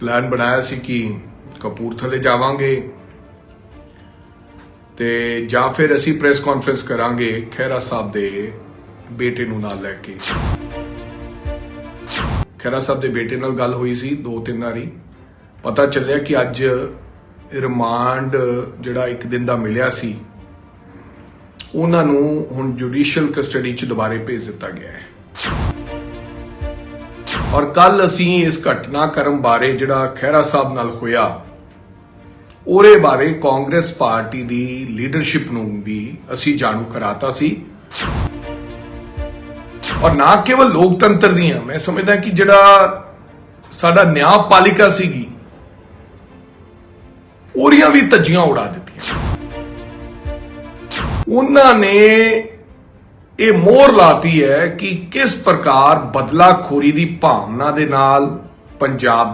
Plan ਬਣਾਇਆ ਸੀ ਕਿ ਕਪੂਰਥਲੇ ਜਾਵਾਂਗੇ ਤੇ ਜਾਂ ਫਿਰ ਅਸੀਂ ਪ੍ਰੈਸ ਕਾਨਫਰੰਸ ਕਰਾਂਗੇ ਖਹਿਰਾ ਸਾਹਿਬ ਦੇ ਬੇਟੇ ਨੂੰ ਨਾਲ ਲੈ ਕੇ। ਖਹਿਰਾ ਸਾਹਿਬ ਦੇ ਬੇਟੇ ਨਾਲ ਗੱਲ ਹੋਈ ਸੀ ਦੋ ਤਿੰਨ ਵਾਰੀ। ਪਤਾ ਚੱਲਿਆ ਕਿ ਅੱਜ ਰਿਮਾਂਡ ਜਿਹੜਾ ਇੱਕ ਦਿਨ ਦਾ ਮਿਲਿਆ ਸੀ, ਉਹਨਾਂ ਨੂੰ ਹੁਣ ਜੁਡੀਸ਼ੀਅਲ ਕਸਟਡੀ 'ਚ ਦੁਬਾਰੇ ਭੇਜ ਦਿੱਤਾ ਗਿਆ ਹੈ। ਔਰ ਕੱਲ ਅਸੀਂ ਇਸ ਘਟਨਾਕ੍ਰਮ ਬਾਰੇ ਜਿਹੜਾ ਖਹਿਰਾ ਸਾਹਿਬ ਨਾਲ ਹੋਇਆ, ਉਹਦੇ ਬਾਰੇ ਕਾਂਗਰਸ ਪਾਰਟੀ ਦੀ ਲੀਡਰਸ਼ਿਪ ਨੂੰ ਵੀ ਅਸੀਂ ਜਾਣੂ ਕਰਾਤਾ ਸੀ। ਔਰ ਨਾ ਕੇਵਲ ਲੋਕਤੰਤਰ ਦੀਆਂ, ਮੈਂ ਸਮਝਦਾ ਕਿ ਜਿਹੜਾ ਸਾਡਾ ਨਿਆਂਪਾਲਿਕਾ ਸੀਗੀ, ਉਹਦੀਆਂ ਵੀ ਧੱਜੀਆਂ ਉਡਾ ਦਿੱਤੀਆਂ। ਉਹਨਾਂ ਨੇ ਇਹ ਮੋਹਰ ਲਾਤੀ ਹੈ ਕਿ ਕਿਸ ਪ੍ਰਕਾਰ ਬਦਲਾਖੋਰੀ ਦੀ ਭਾਵਨਾ ਦੇ ਨਾਲ ਪੰਜਾਬ